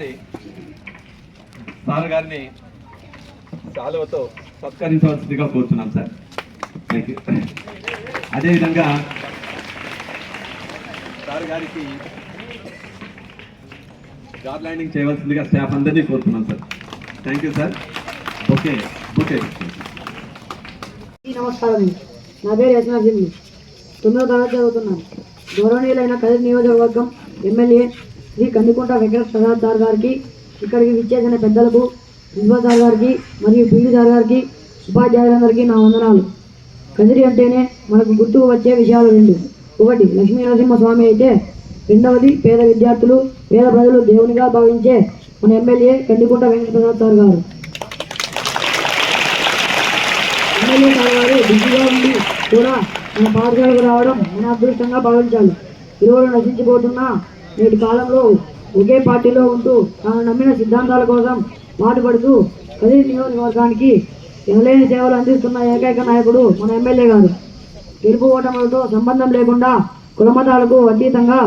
ఒక్కసారి సార్ గారిని చాలువతో సత్కరించవలసిందిగా కోరుతున్నాం సార్. థ్యాంక్ యూ అదేవిధంగా సార్ గారికి జాబ్ ల్యాండింగ్ చేయవలసిందిగా స్టాఫ్ అందరినీ కోరుతున్నాం sir. Thank you sir okay okay నమస్కారం. నా పేరు యశ్ తొమ్మిదో తరగతి చదువుతున్నాను. గౌరవనీయులైన కదిరి నియోజకవర్గం ఎమ్మెల్యే శ్రీ కందికుంట వెంకట ప్రసాద్ సార్ గారికి ఇక్కడికి విచ్చేసిన పెద్దలకు ప్రిన్సిపల్ సార్ గారికి మరియు పీడి సార్ గారికి ఉపాధ్యాయులందరికీ నా వందనాలు. కదిరి అంటేనే మనకు గుర్తుకు వచ్చే విషయాలు రెండు. ఒకటి లక్ష్మీ నరసింహస్వామి అయితే రెండవది పేద విద్యార్థులు పేద ప్రజలు దేవునిగా భావించే మన ఎమ్మెల్యే కందికుంట వెంకట ప్రసాద్ సార్ గారు. ఎమ్మెల్యే సార్ గారు బిజీగా ఉండి కూడా మన పాఠశాలకు రావడం మన అదృష్టంగా భావించాలి. ఇరువురు నశించిపోతున్న నేటి కాలంలో ఒకే పార్టీలో ఉంటూ తాను నమ్మిన సిద్ధాంతాల కోసం పాటుపడుతూ కదిరి నియోజకవర్గానికి ఎనలేని సేవలు అందిస్తున్న ఏకైక నాయకుడు మన ఎమ్మెల్యే గారు. గెలుపు ఓటములతో సంబంధం లేకుండా కులమతాలకు అతీతంగా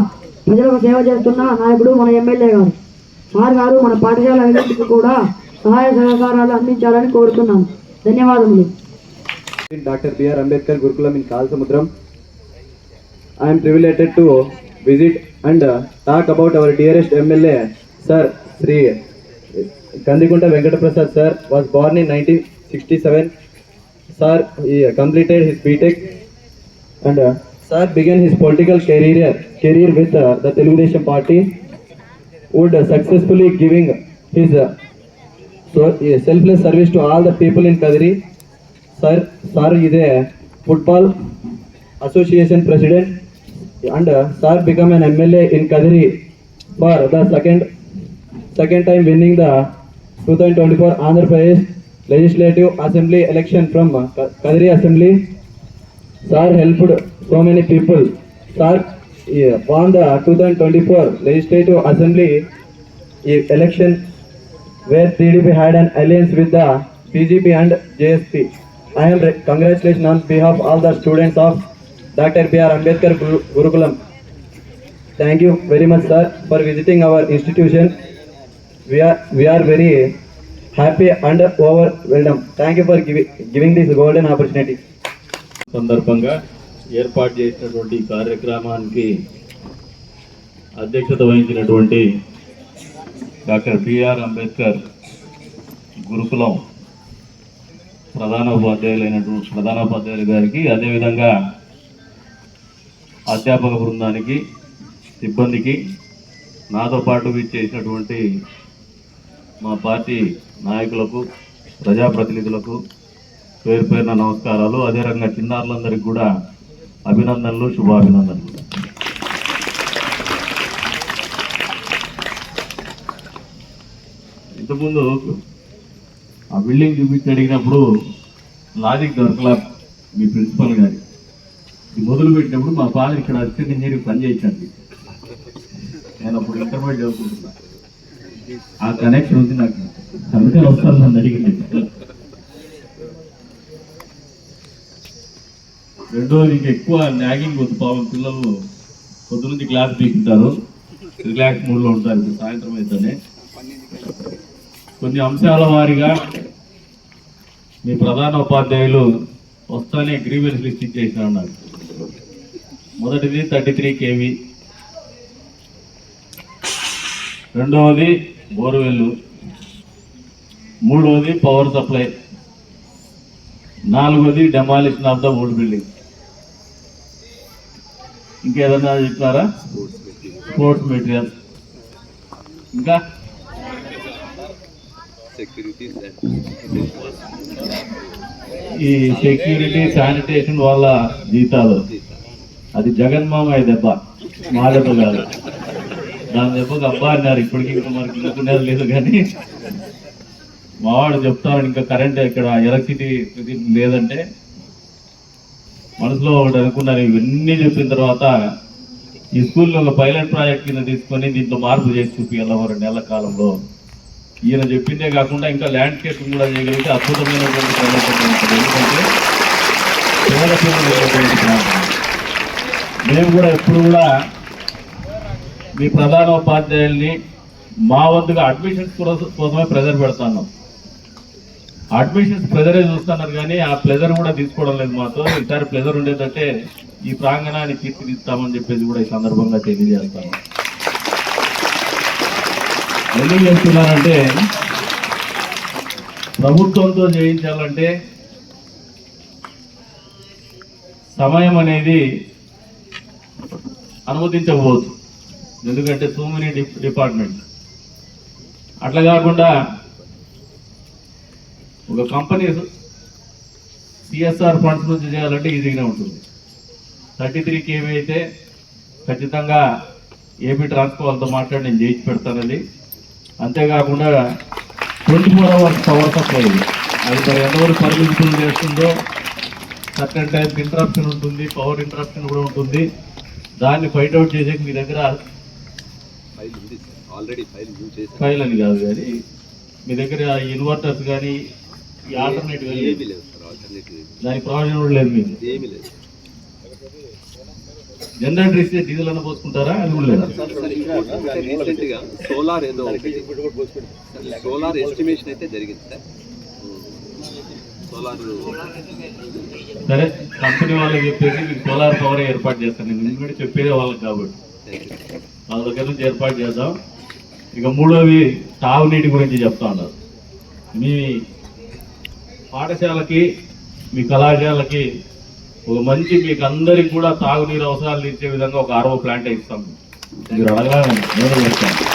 ప్రజలకు సేవ చేస్తున్న నాయకుడు మన ఎమ్మెల్యే గారు. సార్ గారు మన పాఠశాల అభివృద్ధికి కూడా సహాయ సహకారాలు అందించాలని కోరుతున్నాను. ధన్యవాదములు. Doctor BR Ambedkar Gurukulam in Kalsamudram. I privileged to visit and uh, talk about our dearest MLA, Sir Sri Kandikunta Venkata Prasad Sir was born in 1967. Sir he completed his BTech and uh, Sir began his political career career with uh, the Telugu Desam Party. Would uh, successfully giving his uh, so uh, selfless service to all the people in Kadiri. Sir, sir is a football association president and uh, sir become an MLA in Kadiri for the second second time winning the 2024 Andhra Pradesh Legislative Assembly election from uh, Kadiri Assembly. Sir helped so many people. Sir yeah, won the 2024 Legislative Assembly election where TDP had an alliance with the BJP and JSP. I am congratulations on behalf of all the students of doctor BR Ambedkar Gurukulam thank you very much sir for visiting our institution we are very happy and over వెల్డమ్ thank you for giving this golden opportunity సందర్భంగా ఏర్పాటు చేసినటువంటి కార్యక్రమానికి అధ్యక్షత వహించినటువంటి doctor BR Ambedkar గురుకులం ప్రధాన ఉపాధ్యాయులైనటువంటి ప్రధాన ఉపాధ్యాయులు గారికి అదేవిధంగా అధ్యాపక బృందానికి సిబ్బందికి నాతో పాటు చేసినటువంటి మా పార్టీ నాయకులకు ప్రజాప్రతినిధులకు పేరు పేరున నమస్కారాలు. అదే రకంగా చిన్నారులందరికీ కూడా అభినందనలు శుభాభినందనలు. ఇంతకుముందు ఆ బిల్డింగ్ చూపించి అడిగినప్పుడు లాజిక్ దొరకలా మీ ప్రిన్సిపల్ గారి మొదలు పెట్టినప్పుడు మా ఫాదర్ ఇక్కడ అసిస్టెంట్ ఇంజనీరింగ్ పని చేయించండి. నేను అప్పుడు ఇంటర్మీడియట్ చదువుకుంటున్నా. ఆ కనెక్షన్ ఉంది నాకు. అందుకే వస్తాను నన్ను అడిగింది. రెండోది ఇంకా ఎక్కువ నాగింగ్ వద్దు పాపం పిల్లలు పొద్దు నుంచి క్లాస్ తీసుకుంటారు రిలాక్స్ మూడ్లో ఉంటారు ఇప్పుడు సాయంత్రం అయితేనే. కొన్ని అంశాల వారీగా మీ ప్రధాన ఉపాధ్యాయులు వస్తానే గ్రీవెన్స్ లిస్ట్ ఇచ్చేసిన ఉన్నారు మొదటిది థర్టీ త్రీ కేవీ. రెండవది బోర్వెల్ మూడవది పవర్ సప్లై. నాలుగోది demolition of the old building. ఇంకేదన్నా చెప్తారా? Sports material. ఇంకా? ఈ సెక్యూరిటీ శానిటేషన్ వాళ్ళ జీతాలు. అది జగన్మామయ్య దెబ్బ. మా దెబ్బ కాదు. దాని దెబ్బకి అబ్బా అన్నారు. ఇప్పటికి ఇంకా మనకి ఇంకునేది లేదు కానీ మావాడు చెప్తాను ఇంకా కరెంట్ ఇక్కడ ఎలక్ట్రిసిటీ లేదంటే మనసులో ఒకటి అనుకున్నారు. ఇవన్నీ చెప్పిన తర్వాత ఈ స్కూల్లో ఒక పైలట్ ప్రాజెక్ట్ కింద తీసుకొని దీంట్లో మార్పు చేసి చూపించాలి ఒక నెల కాలంలో. ఈయన చెప్పిందే కాకుండా ఇంకా ల్యాండ్స్కేప్ కూడా చేయగలిగితే అద్భుతమైనటువంటి ఎందుకంటే పేద పిల్లలు మేము కూడా ఎప్పుడు కూడా మీ ప్రధాన ఉపాధ్యాయుల్ని మా వద్దగా అడ్మిషన్స్ కోసమే ప్రెజర్ పెడుతున్నాం. అడ్మిషన్స్ ప్రెజరే చూస్తున్నారు కానీ ఆ ప్లెజర్ కూడా తీసుకోవడం లేదు మాతో. ఈసారి ప్లెజర్ ఉండేదంటే ఈ ప్రాంగణాన్ని తీర్చిదిద్దామని చెప్పేసి కూడా ఈ సందర్భంగా తెలియజేస్తాను. ఎందుకు చెప్తున్నానంటే ప్రభుత్వంతో చేయించాలంటే సమయం అనేది అనుమతించకపోవచ్చు ఎందుకంటే సో మెనీ డిపార్ట్మెంట్ అట్లా కాకుండా ఒక కంపెనీ సిఎస్ఆర్ ఫండ్స్ నుంచి చేయాలంటే ఈజీగానే ఉంటుంది. థర్టీ త్రీ కేవీ అయితే ఖచ్చితంగా ఏపీ ట్రాన్స్కో వాళ్ళతో మాట్లాడి నేను చేయించి పెడతానండి. అంతేకాకుండా twenty four hours power supply అది మరి ఎంతవరకు పరిమితులు చేస్తుందో సర్టన్ టైంకి ఇంటరప్షన్ ఉంటుంది పవర్ ఇంటరప్షన్ కూడా ఉంటుంది. దాన్ని ఫైట్ అవుట్ చేసే మీ దగ్గర ఫైల్ ఉంది ఆల్రెడీ ఫైల్ యూజ్ చేశాను ఫైల్ అని కాదు కానీ మీ దగ్గర ఇన్వర్టర్స్ కానీ ఈ ఆల్టర్నేటివ్ ఏమీ లేదు సార్. ఆల్టర్నేటివ్ దాని ప్రయోజనం కూడా లేదు మీకు. ఏమీ లేదు. జనరేటర్ ఇస్తే డీజిల్ అన్న పోసుకుంటారా? అది కూడా లేదు? సోలార్ ఏదో సోలార్ ఎస్టిమేషన్ అయితే జరిగింది సార్. సరే కంపెనీ వాళ్ళకి చెప్పేసి మీకు సోలార్ పవర్ ఏర్పాటు చేస్తాను. నేను ఎందుకంటే చెప్పేదే వాళ్ళకి కాబట్టి. వాళ్ళ దగ్గర నుంచి ఏర్పాటు చేద్దాం. ఇక మూడోవి తాగునీటి గురించి చెప్తా ఉన్నారు. మీ పాఠశాలకి మీ కళాశాలకి ఒక మంచి మీకు అందరికి కూడా తాగునీరు అవసరాలు తీర్చే విధంగా ఒక ఆర్ఓ ప్లాంట్ ఇస్తాం మీరు అడగాలని నేను? చెప్తాను.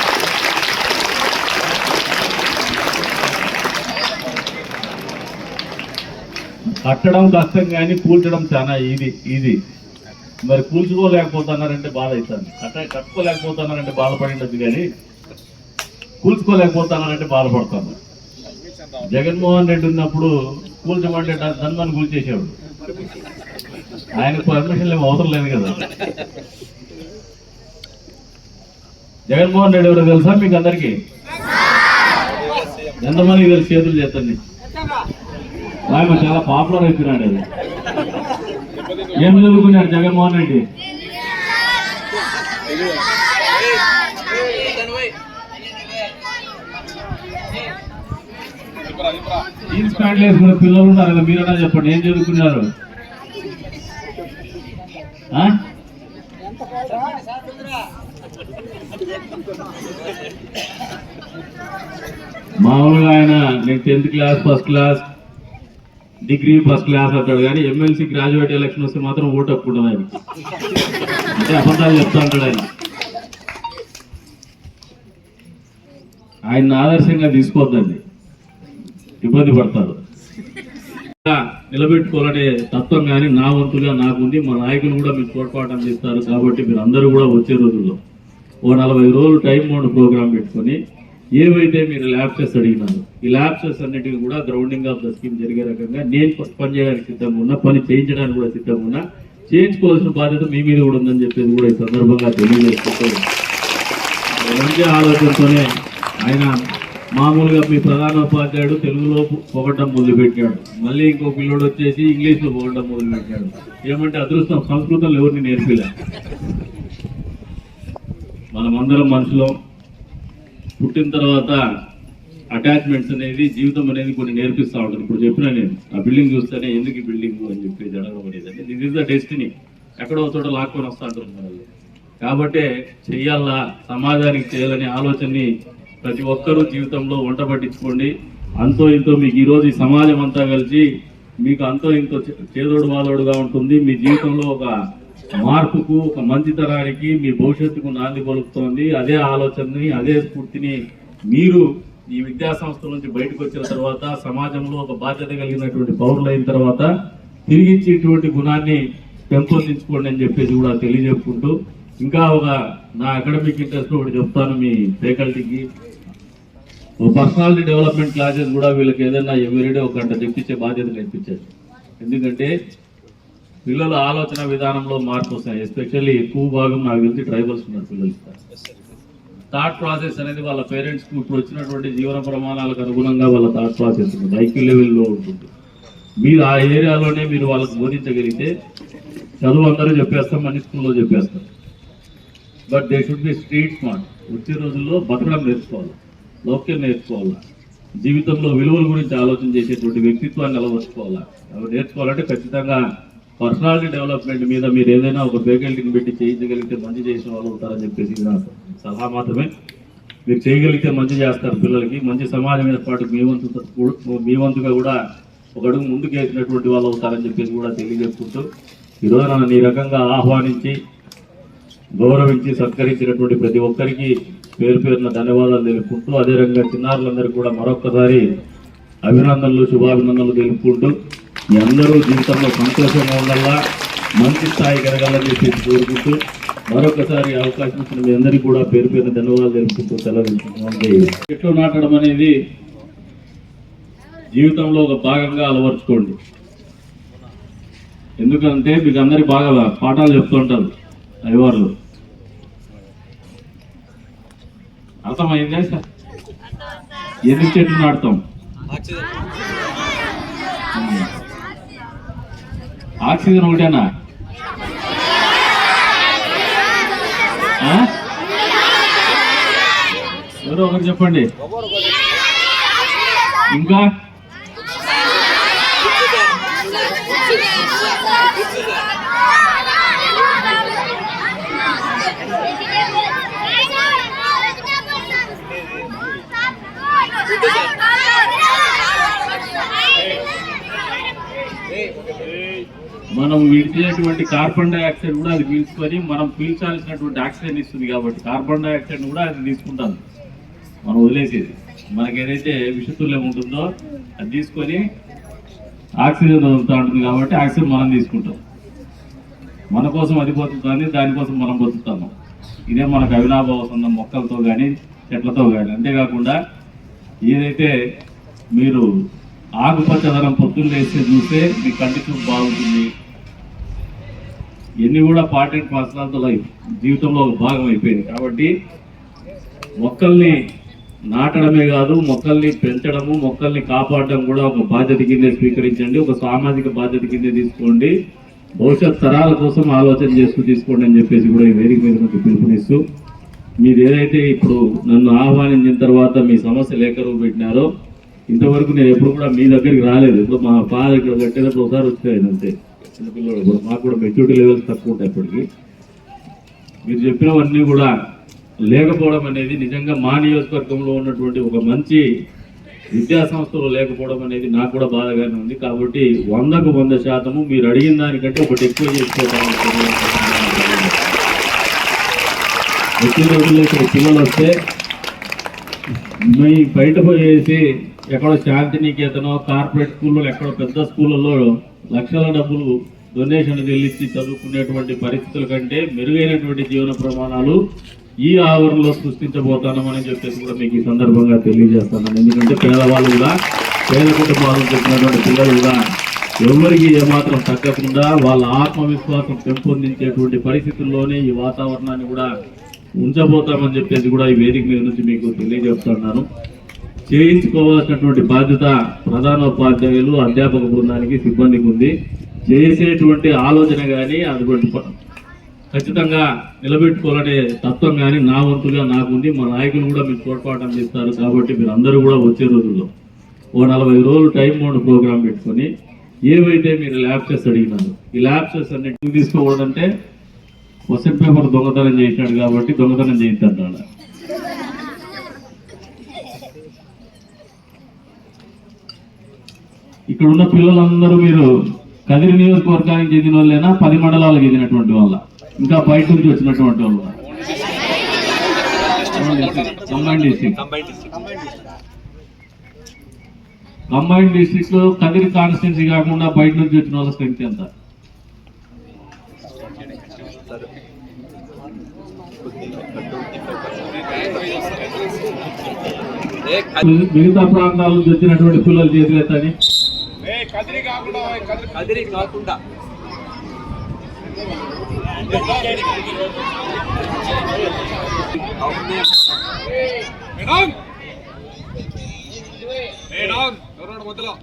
కట్టడం కష్టం కానీ కూల్చడం చాలా ఈజీ ఇది మరి కూల్చుకోలేకపోతున్నారంటే బాధ అవుతుంది. కట్ట కట్టుకోలేకపోతున్నారంటే బాధపడిండదు కానీ కూల్చుకోలేకపోతున్నారంటే బాధపడతాను జగన్మోహన్ రెడ్డి ఉన్నప్పుడు కూల్చమంటే ధన్మని కూల్చేసేవాడు. ఆయనకు పర్మిషన్ ఏమి అవసరం లేదు కదా. జగన్మోహన్ రెడ్డి ఎవరో తెలుసా మీకు అందరికీ? ఎంతమందికి తెలుసు చేతులు చేతండి? ఆయన చాలా పాపులర్ అవుతున్నాడు అది. ఏం చదువుకున్నాడు జగన్మోహన్ రెడ్డి? జీన్స్ ప్యాంట్లు వేసుకున్న పిల్లలు ఉన్నారు కదా మీరన్నా చెప్పండి ఏం చదువుకున్నారు? మామూలుగా ఆయన నేను tenth class first class degree first class అంటాడు కానీ ఎమ్మెల్సీ గ్రాడ్యుయేట్ ఎలక్షన్ వస్తే మాత్రం ఓటు హక్కు ఆయన అంటే అబద్ధాలు చెప్తా ఉంటాడు ఆయన. ఆయన ఆదర్శంగా తీసుకోవద్దండి. ఇబ్బంది పడతారు. నిలబెట్టుకోవాలనే తత్వం కానీ నా వంతుగా నాకుంది. మా నాయకులు కూడా మీకు తోడ్పాటు అందిస్తారు. కాబట్టి మీరు అందరూ కూడా వచ్చే రోజుల్లో ఓ నలభై రోజులు టైం బౌండ్ ప్రోగ్రామ్ పెట్టుకొని. ఏవైతే మీరు ల్యాబ్సెస్ అడిగినారు ఈ ల్యాబ్సెస్ అన్నిటికీ కూడా గ్రౌండింగ్ ఆఫ్ ద స్కీమ్ జరిగే రకంగా నేను పని చేయడానికి సిద్ధంగా ఉన్నా పని చేయించడానికి కూడా సిద్ధంగా ఉన్నా. చేయించుకోవాల్సిన బాధ్యత మీ మీద కూడా ఉందని చెప్పేది కూడా ఈ సందర్భంగా తెలియజేసుకుంటూ మంచి ఆలోచనతోనే ఆయన మామూలుగా మీ ప్రధాన ఉపాధ్యాయుడు తెలుగులో పొగటం మొదలుపెట్టాడు. మళ్ళీ ఇంకో పిల్లోడు వచ్చేసి ఇంగ్లీష్లో పొగడం మొదలుపెట్టాడు. ఏమంటే అదృష్టం సంస్కృతంలో ఎవరిని నేర్పిలే? మనమందరం మనుషులం. పుట్టిన తర్వాత అటాచ్మెంట్స్ అనేది జీవితం అనేది కొన్ని నేర్పిస్తూ ఉంటుంది. ఇప్పుడు చెప్పినా నేను ఆ బిల్డింగ్ చూస్తేనే ఎందుకు ఈ బిల్డింగ్ అని చెప్పి జరగబడేదండి దిస్ ఇస్ ద డెస్టినీ ఎక్కడో చోట లాక్కొని వస్తూ ఉంటారు మనల్ని. కాబట్టే చెయ్యాలా సమాజానికి చేయాలనే ఆలోచనని ప్రతి ఒక్కరూ జీవితంలో వంట పట్టించుకోండి. అంతో ఇంతో మీకు ఈరోజు ఈ సమాజం అంతా కలిసి మీకు అంతో ఇంతో చే- చేదోడు వాదోడుగా ఉంటుంది. మీ జీవితంలో ఒక మార్పుకు ఒక మంచి తరానికి మీ భవిష్యత్తుకు నాంది పలుకుతోంది. అదే ఆలోచనని అదే స్ఫూర్తిని మీరు ఈ విద్యా సంస్థ నుంచి బయటకు వచ్చిన తర్వాత సమాజంలో ఒక బాధ్యత కలిగినటువంటి పౌరులు అయిన తర్వాత తిరిగిచ్చేటువంటి గుణాన్ని పెంపొందించుకోండి అని చెప్పేసి కూడా తెలియజెప్పుకుంటూ ఇంకా ఒక నా అకాడమిక్ ఇంట్రెస్ట్ ఒకటి చెప్తాను మీ ఫ్యాకల్టీకి ఓ పర్సనాలిటీ డెవలప్మెంట్ క్లాసెస్ కూడా వీళ్ళకి ఏదైనా ఎవరిడే ఒక గంట చెప్పించే బాధ్యత నేర్పించారు ఎందుకంటే పిల్లల ఆలోచన విధానంలో మార్పు వస్తాయి ఎస్పెషల్లీ ఎక్కువ భాగం నాకు తెలిసి ట్రైబల్స్ ఉన్నారు పిల్లలు. థాట్ ప్రాసెస్ అనేది వాళ్ళ పేరెంట్స్కి ఇప్పుడు వచ్చినటువంటి జీవన ప్రమాణాలకు అనుగుణంగా వాళ్ళ థాట్ ప్రాసెస్ ఉంటుంది. ఐక్యూ లెవెల్లో ఉంటుంది. మీరు ఆ ఏరియాలోనే మీరు వాళ్ళకి బోధించగలిగితే చదువు అందరూ చెప్పేస్తాం మంచి స్కూల్లో చెప్పేస్తాం but they should be street smart వచ్చే రోజుల్లో బతకడం నేర్చుకోవాలి. లౌక్యం నేర్చుకోవాలి? జీవితంలో విలువల గురించి ఆలోచన చేసేటువంటి వ్యక్తిత్వాన్ని అలవర్చుకోవాలి అవి నేర్చుకోవాలంటే ఖచ్చితంగా పర్సనాలిటీ డెవలప్మెంట్ మీద మీరు ఏదైనా ఒక ఫ్యాకల్టీని పెట్టి చేయించగలిగితే మంచి చేసిన వాళ్ళు ఉంటారని చెప్పేసి నా సలహా మాత్రమే. మీరు చేయగలిగితే మంచి చేస్తారు పిల్లలకి. మంచి సమాజం పాటు మీ వంతు మీ వంతుగా కూడా ఒక అడుగు ముందుకు వేసినటువంటి వాళ్ళు అవుతారని చెప్పేసి కూడా తెలియజేసుకుంటూ ఈరోజు నన్ను ఈ రకంగా ఆహ్వానించి గౌరవించి సత్కరించినటువంటి ప్రతి ఒక్కరికి పేరు పేరున ధన్యవాదాలు తెలుపుకుంటూ అదే రకంగా చిన్నారులందరికీ కూడా మరొక్కసారి అభినందనలు శుభాభినందనలు తెలుపుకుంటూ మీ అందరూ జీవితంలో సంతోషంగా ఉండాలా? మంచి స్థాయి కలగాలని చెప్పి కోరుకుంటూ మరొకసారి అవకాశం ఇచ్చిన మీ అందరికీ కూడా పేరు పేరు ధన్యవాదాలు తెలుపుకుంటూ సెలవు చెట్లు నాటడం అనేది జీవితంలో ఒక భాగంగా అలవర్చుకోండి. ఎందుకంటే మీకు అందరి బాగా పాఠాలు చెప్తుంటారు అయ్యవార్లు అర్థమైందే సార్? ఎన్ని చెట్లు నాటుతాం? ఆక్సిజన్ ఒకటేనా? ఎవరో ఒకరు చెప్పండి. ఇంకా? మనం విడిచేటువంటి కార్బన్ డైఆక్సైడ్ కూడా అది పీల్చుకొని మనం పీల్చాల్సినటువంటి ఆక్సిజన్ ఇస్తుంది కాబట్టి కార్బన్ డైఆక్సైడ్ కూడా అది తీసుకుంటాం. మనం వదిలేసేది. మనకి ఏదైతే విషతుల్యం ఉంటుందో అది తీసుకొని ఆక్సిజన్ వదులుతూ ఉంటుంది కాబట్టి ఆక్సిజన్ మనం తీసుకుంటాం. మన కోసం అది బతుకుతుంది దానికోసం మనం బతుకుతాము. ఇదే మనకు అవినాభావ సంబంధం మొక్కలతో కానీ చెట్లతో కానీ అంతేకాకుండా ఏదైతే మీరు ఆకుపచ్చదనం పొద్దున్న వేస్తే చూస్తే మీ కంటి చూపు బాగుంటుంది ఇవన్నీ కూడా part and parcel of the life. జీవితంలో ఒక భాగం అయిపోయింది. కాబట్టి మొక్కల్ని నాటడమే కాదు మొక్కల్ని పెంచడము మొక్కల్ని కాపాడడం కూడా ఒక బాధ్యత కిందే స్వీకరించండి. ఒక సామాజిక బాధ్యత కిందే తీసుకోండి. భవిష్యత్ తరాల కోసం ఆలోచన చేస్తూ తీసుకోండి అని చెప్పేసి కూడా ఈ వేదిక మీద నాకు పిలుపునిస్తూ మీరు ఏదైతే ఇప్పుడు నన్ను ఆహ్వానించిన తర్వాత మీ సమస్య లేఖరు పెట్టినారో ఇంతవరకు నేను ఎప్పుడు కూడా మీ దగ్గరికి రాలేదు. ఇప్పుడు మా ఫాదర్ ఇక్కడ కట్టేటప్పుడు ఒకసారి వచ్చాను అంతే. చిన్నపిల్లలు కూడా మాకు కూడా మెచ్యూరిటీ లెవెల్స్ తక్కువ ఉంటాయి ఇప్పటికీ. మీరు చెప్పినవన్నీ కూడా లేకపోవడం అనేది నిజంగా మా నియోజకవర్గంలో ఉన్నటువంటి ఒక మంచి విద్యా సంస్థలు లేకపోవడం అనేది నాకు కూడా బాధగానే ఉంది. కాబట్టి వందకు వంద శాతము మీరు అడిగిన దానికంటే ఒకటి ఎక్కువ చేసుకోవడానికి రోజుల్లో ఇక్కడ పిల్లలు వస్తే మీ బయట పోయేసి ఎక్కడో శాంతి నికేతనో కార్పొరేట్ స్కూల్లో ఎక్కడో పెద్ద స్కూళ్ళలో లక్షల డబ్బులు డొనేషన్ చెల్లించి చదువుకునేటువంటి పరిస్థితుల కంటే మెరుగైనటువంటి జీవన ప్రమాణాలు ఈ ఆవరణలో సృష్టించబోతానమని చెప్పేసి కూడా మీకు ఈ సందర్భంగా తెలియజేస్తున్నాను ఎందుకంటే పేదవాళ్ళు కూడా పేద కుటుంబాలు చెప్పినటువంటి పిల్లలు కూడా ఎవరికి ఏమాత్రం తగ్గకుండా వాళ్ళ ఆత్మవిశ్వాసం పెంపొందించేటువంటి పరిస్థితుల్లోనే ఈ వాతావరణాన్ని కూడా ఉంచబోతామని చెప్పేసి కూడా ఈ వేదిక మీద నుంచి మీకు తెలియజేస్తున్నాను చేయించుకోవాల్సినటువంటి బాధ్యత ప్రధానోపాధ్యాయులు అధ్యాపక బృందానికి సిబ్బందికి ఉంది. చేసేటువంటి ఆలోచన కానీ అటువంటి ఖచ్చితంగా నిలబెట్టుకోవాలనే తత్వం కానీ నా వంతుగా నాకుంది. మా నాయకులు కూడా మీకు తోడ్పాటు అందిస్తారు కాబట్టి మీరు అందరూ కూడా వచ్చే రోజుల్లో ఓ నలభై రోజులు టైం బౌండ్ ప్రోగ్రామ్ పెట్టుకొని ఏవైతే మీరు ల్యాబ్సెస్ అడిగినారు ఈ ల్యాబ్సెస్ అన్నింటినీ తీసుకోకూడదంటే క్వశ్చన్ పేపర్ దొంగతనం చేసినాడు కాబట్టి దొంగతనం చేయించాడు ఇక్కడ ఉన్న పిల్లలందరూ మీరు కదిరి నియోజకవర్గానికి చెందిన వాళ్ళైనా పది మండలాలకు చెందినటువంటి వాళ్ళ. ఇంకా బయట నుంచి వచ్చినటువంటి వాళ్ళు కంబైన్ డిస్ట్రిక్ట్. Combine district. లో కదిరి కాన్స్టిట్యున్సీ కాకుండా బయట నుంచి వచ్చిన వాళ్ళ స్ట్రెంత్ ఎంత? మిగతా ప్రాంతాల నుంచి వచ్చినటువంటి పిల్లలు చేతులెత్తని కదిరి కాకుండా మేడం మేడం ఎవరు మధ్యలో